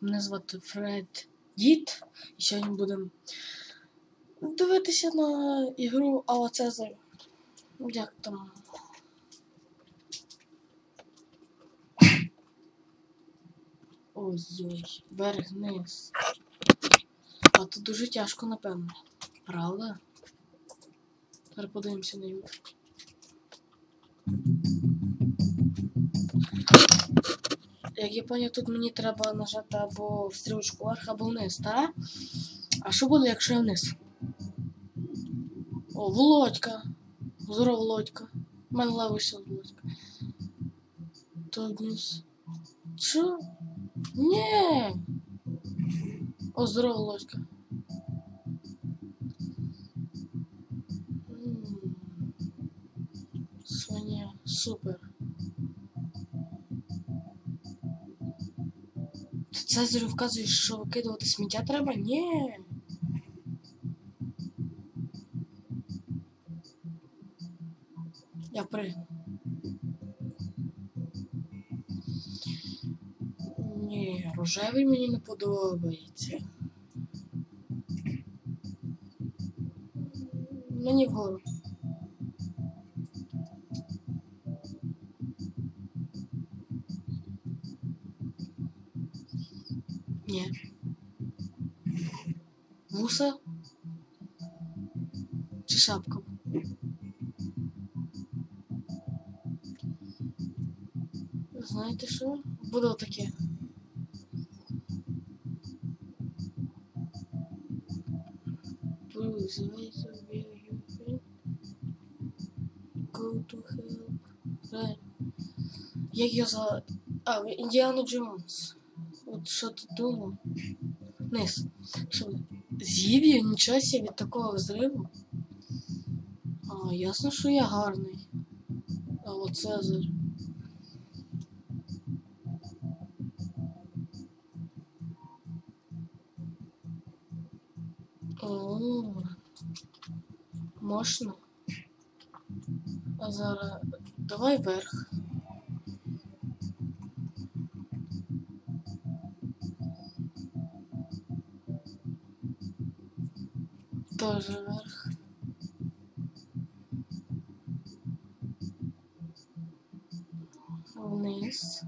Мене звати Фред Дід. І сьогодні будемо дивитися на ігру Ала Цезар. Як там. Ой-ой, вверх вниз. А тут дуже тяжко, напевно. Правда? Зараз подивимося на ігру. Як я поняв, тут мені треба нажати або в стрілочку вверх, або вниз, так? А що буде, якщо я вниз? О, Володька. Здорово, Володька. У мене лавишся Володька. Так, вниз. Що? Ні. О, здорово, Володька. Свиня, супер. Цезарю вказує, що викидувати сміття треба? Ні. Я пригну. Ні, рожевий мені не подобається. Мені вгору. Ні. Вуса? Чи шапка? Знаєте що? Буде отаке. Bruce, wait a minute, you can go to help. Right. Як його за... А, Індіана Джонс. От що ти думав? Низ. Що? З'їв я нічого себе від такого взриву? А, ясно, що я гарний. А от Цезар. О, можна. А зараз давай вверх. Тоже вверх. Вниз.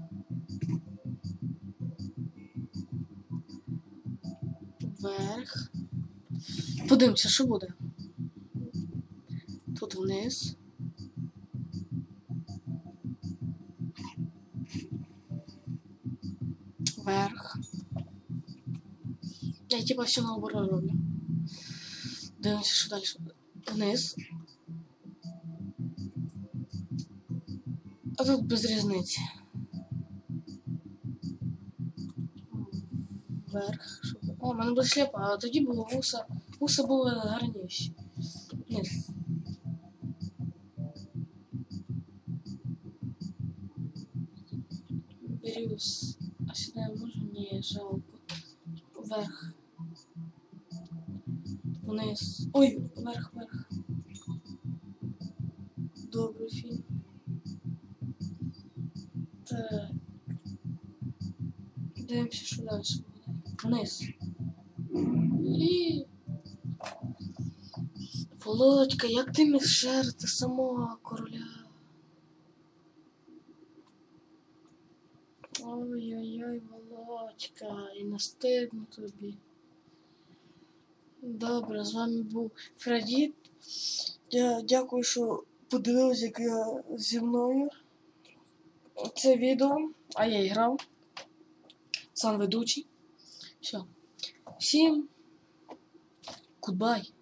Вверх. Подивимося, що буде. Тут вниз. Вверх. Я типа все наоборот роблю. Дивимося, що далі. Вниз. А тут без різниці. Вверх. Щоб... О, в мене буде сліпа, а тоді було вуса. Вуса були гарніші. Вниз. Берюсь. А сюди можу? Ні, жалко. Вверх. Вниз. Ой, вверх, вверх. Добрий фільм. Так. Дивимося, що далі буде. Вниз. І... Володька, як ти міг шерти самого короля? Ой-ой-ой, Володька, і не стидно тобі. Добре, з вами був Фредіт. Я дякую, що подивилися, як я зі мною. Це відео, а я і. Сам ведучий. Все. Всім goodbye.